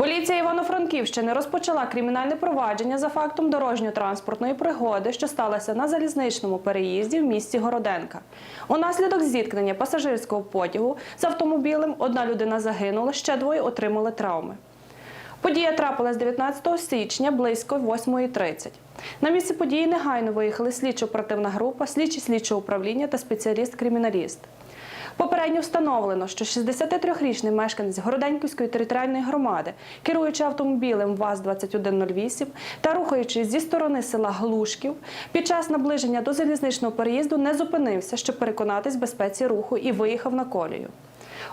Поліція Івано-Франківщини розпочала кримінальне провадження за фактом дорожньо-транспортної пригоди, що сталося на залізничному переїзді в місті Городенка. Унаслідок зіткнення пасажирського потягу з автомобілем одна людина загинула, ще двоє отримали травми. Подія трапилась 19 січня близько 8.30. На місце події негайно виїхали слідчо-оперативна група, слідчі слідчого управління та спеціаліст-криміналіст. Попередньо встановлено, що 63-річний мешканець Городенківської територіальної громади, керуючи автомобілем ВАЗ-2108 та рухаючись зі сторони села Глушків, під час наближення до залізничного переїзду не зупинився, щоб переконатись в безпеці руху і виїхав на колію.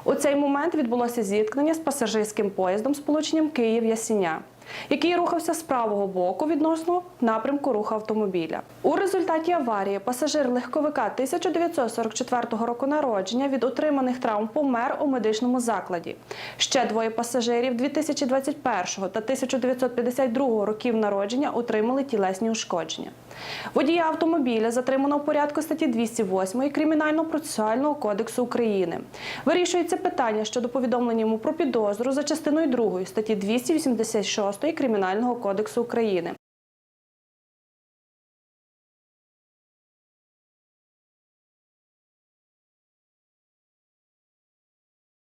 У цей момент відбулося зіткнення з пасажирським поїздом з полученням Київ-Ясіня, який рухався з правого боку відносно напрямку руху автомобіля. У результаті аварії пасажир легковика 1944 року народження від отриманих травм помер у медичному закладі. Ще двоє пасажирів 2021 та 1952 років народження отримали тілесні ушкодження. Водія автомобіля затримано в порядку статті 208 Кримінально-процесуального кодексу України. Вирішується питання щодо повідомлення йому про підозру за частиною 2 статті 286 Кримінального кодексу України.